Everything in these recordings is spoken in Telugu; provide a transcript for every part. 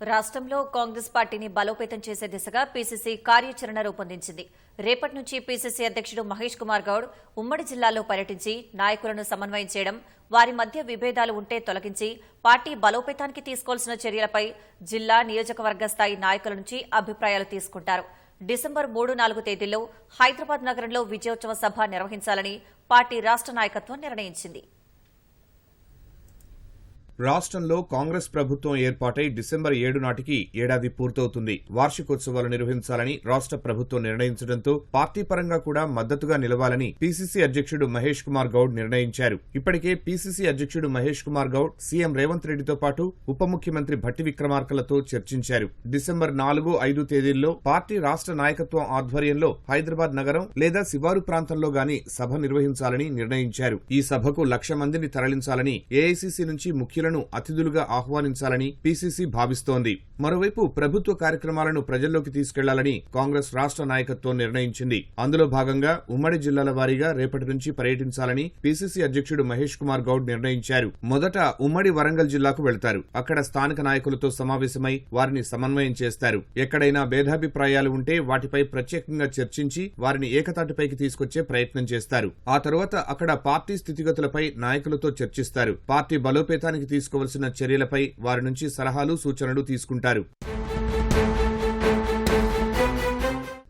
రాష్ట్రంలో కాంగ్రెస్ పార్టీని బలోపేతం చేసే దిశగా పీసీసీ కార్యాచరణ రూపొందించింది. రేపటి నుంచి పీసీసీ అధ్యక్షుడు మహేష్ కుమార్ గౌడ్ ఉమ్మడి జిల్లాలో పర్యటించి నాయకులను సమన్వయం చేయడం వారి మధ్య విభేదాలు ఉంటే తొలగించి పార్టీ బలోపేతానికి తీసుకోవాల్సిన చర్యలపై జిల్లా నియోజకవర్గ స్థాయి నాయకుల నుంచి అభిప్రాయాలు తీసుకుంటారు. డిసెంబర్ మూడు నాలుగు తేదీల్లో హైదరాబాద్ నగరంలో విజయోత్సవ సభ నిర్వహించాలని పార్టీ రాష్ట్ర నాయకత్వం నిర్ణయించింది. రాష్ట్రంలో కాంగ్రెస్ ప్రభుత్వం ఏర్పాటై డిసెంబర్ ఏడు నాటికి ఏడాది పూర్తవుతుంది. వార్షికోత్సవాలు నిర్వహించాలని రాష్ట్ర ప్రభుత్వం నిర్ణయించడంతో పార్టీ పరంగా కూడా మద్దతుగా నిలవాలని పీసీసీ అధ్యక్షుడు మహేష్ కుమార్ గౌడ్ నిర్ణయించారు. ఇప్పటికే పీసీసీ అధ్యక్షుడు మహేష్ కుమార్ గౌడ్ సీఎం రేవంత్ రెడ్డితో పాటు ఉప ముఖ్యమంత్రి భట్టి విక్రమార్కలతో చర్చించారు. డిసెంబర్ నాలుగు ఐదు తేదీల్లో పార్టీ రాష్ట్ర నాయకత్వం ఆధ్వర్యంలో హైదరాబాద్ నగరం లేదా శివారు ప్రాంతంలో గాని సభ నిర్వహించాలని నిర్ణయించారు. ఈ సభకు లక్ష మందిని తరలించాలని ఏఐసీసీ నుంచి ముఖ్యులను అతిథులుగా ఆహ్వానించాలని పీసీసీ భావిస్తోంది. మరోవైపు ప్రభుత్వ కార్యక్రమాలను ప్రజల్లోకి తీసుకెళ్ళాలని కాంగ్రెస్ రాష్ట్ర నాయకత్వం నిర్ణయించింది. అందులో భాగంగా ఉమ్మడి జిల్లాల వారీగా రేపటి నుంచి పర్యటించాలని పీసీసీ అధ్యక్షుడు మహేష్ కుమార్ గౌడ్ నిర్ణయించారు. మొదట ఉమ్మడి వరంగల్ జిల్లాకు వెళ్తారు. అక్కడ స్థానిక నాయకులతో సమావేశమై వారిని సమన్వయం చేస్తారు. ఎక్కడైనా భేదాభిప్రాయాలు ఉంటే వాటిపై ప్రత్యేకంగా చర్చించి వారిని ఏకతాటిపైకి తీసుకొచ్చే ప్రయత్నం చేస్తారు. ఆ తరువాత అక్కడ పార్టీ స్థితిగతులపై నాయకులతో చర్చిస్తారు. పార్టీ బలోపేతానికి తీసుకోవాల్సిన చర్యలపై వారి నుంచి సలహాలు సూచనలు తీసుకుంటారు. ఉంటారు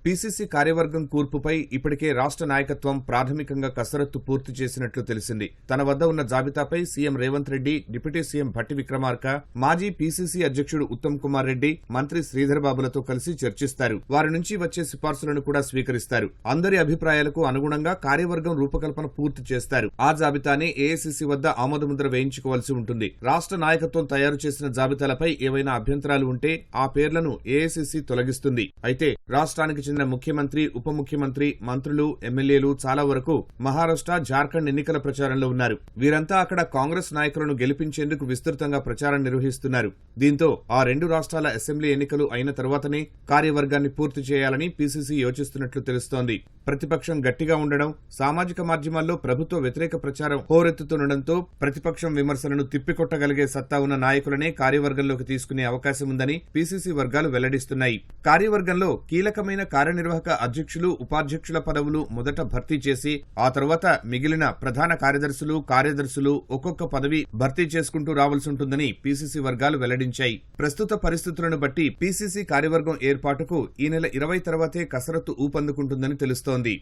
పీసీసీ కార్యవర్గం కూర్పుపై ఇప్పటికే రాష్ట్ర నాయకత్వం ప్రాథమికంగా కసరత్తు పూర్తి చేసినట్లు తెలిసింది. తన వద్ద ఉన్న జాబితాపై CM Revanth Reddy deputy CM Bhatti Vikramarka మాజీ పీసీసీ అధ్యక్షుడు ఉత్తమ్ కుమార్ రెడ్డి మంత్రి శ్రీధర్ బాబులతో కలిసి చర్చిస్తారు. వారి నుంచి వచ్చే సిఫార్సులను కూడా స్వీకరిస్తారు. అందరి అభిప్రాయాలకు అనుగుణంగా కార్యవర్గం రూపకల్పన పూర్తి చేస్తారు. ఆ జాబితానే ఏఐసీసీ వద్ద ఆమోదముద్ర వేయించుకోవాల్సి ఉంటుంది. రాష్ట్ర నాయకత్వం తయారు చేసిన జాబితాలపై ఏవైనా అభ్యంతరాలు ఉంటే ఆ పేర్లను ఏఐసీసీ తొలగిస్తుంది. అయితే రాష్ట్రానికి చెందిన ముఖ్యమంత్రి ఉప ముఖ్యమంత్రి మంత్రులు ఎమ్మెల్యేలు చాలా వరకు మహారాష్ట్ర జార్ఖండ్ ఎన్నికల ప్రచారంలో ఉన్నారు. వీరంతా అక్కడ కాంగ్రెస్ నాయకులను గెలిపించేందుకు విస్తృతంగా ప్రచారం నిర్వహిస్తున్నారు. దీంతో ఆ రెండు రాష్ట్రాల అసెంబ్లీ ఎన్నికలు అయిన తర్వాతనే కార్యవర్గాన్ని పూర్తి చేయాలని పీసీసీ యోచిస్తున్నట్లు తెలుస్తోంది. ప్రతిపక్షం గట్టిగా ఉండడం సామాజిక మాధ్యమాల్లో ప్రభుత్వ వ్యతిరేక ప్రచారం హోరెత్తుతుండటంతో ప్రతిపక్షం విమర్శలను తిప్పికొట్టగలిగే సత్తా ఉన్న నాయకులనే కార్యవర్గంలోకి తీసుకునే అవకాశం ఉందని పీసీసీ వర్గాలు వెల్లడిస్తున్నాయి. కార్యవర్గంలో కీలకమైన కార్యనిర్వాహక అధ్యక్షులు ఉపాధ్యక్షుల పదవులు మొదట భర్తీ చేసి ఆ తర్వాత మిగిలిన ప్రధాన కార్యదర్శులు కార్యదర్శులు ఒక్కొక్క పదవి భర్తీ చేసుకుంటూ రావాల్సి ఉంటుందని పీసీసీ వర్గాలు వెల్లడించాయి. ప్రస్తుత పరిస్థితులను బట్టి పీసీసీ కార్యవర్గం ఏర్పాటుకు ఈ నెల ఇరవై తర్వాతే కసరత్తు ఊపందుకుంటుందని తెలుస్తోంది.